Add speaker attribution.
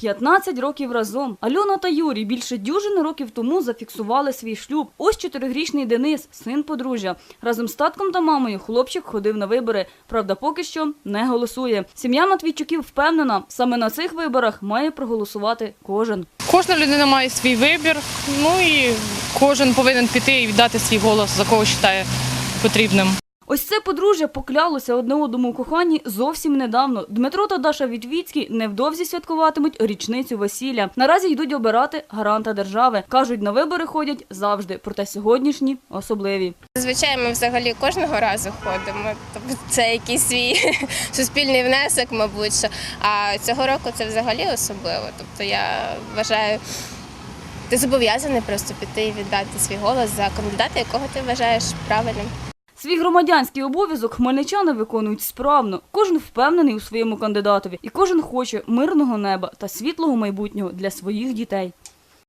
Speaker 1: 15 років разом. Альона та Юрій більше дюжини років тому зафіксували свій шлюб. Ось чотирирічний Денис, син подружжя. Разом з татком та мамою хлопчик ходив на вибори. Правда, поки що не голосує. Сім'я Матвійчуків впевнена, саме на цих виборах має проголосувати кожен.
Speaker 2: Кожна людина має свій вибір, ну і кожен повинен піти і віддати свій голос, за кого вважає потрібним.
Speaker 1: Ось це подружжя поклялося одне одному коханні зовсім недавно. Дмитро та Даша Вітвіцькі невдовзі святкуватимуть річницю весілля. Наразі йдуть обирати гаранта держави. Кажуть, на вибори ходять завжди, проте сьогоднішні особливі.
Speaker 3: Зазвичай ми взагалі кожного разу ходимо. Тобто це якийсь свій суспільний внесок, мабуть. що. А цього року це взагалі особливо. Тобто я вважаю, ти зобов'язаний просто піти і віддати свій голос за кандидата, якого ти вважаєш правильним.
Speaker 1: Свій громадянський обов'язок хмельничани виконують справно. Кожен впевнений у своєму кандидатові, і кожен хоче мирного неба та світлого майбутнього для своїх дітей.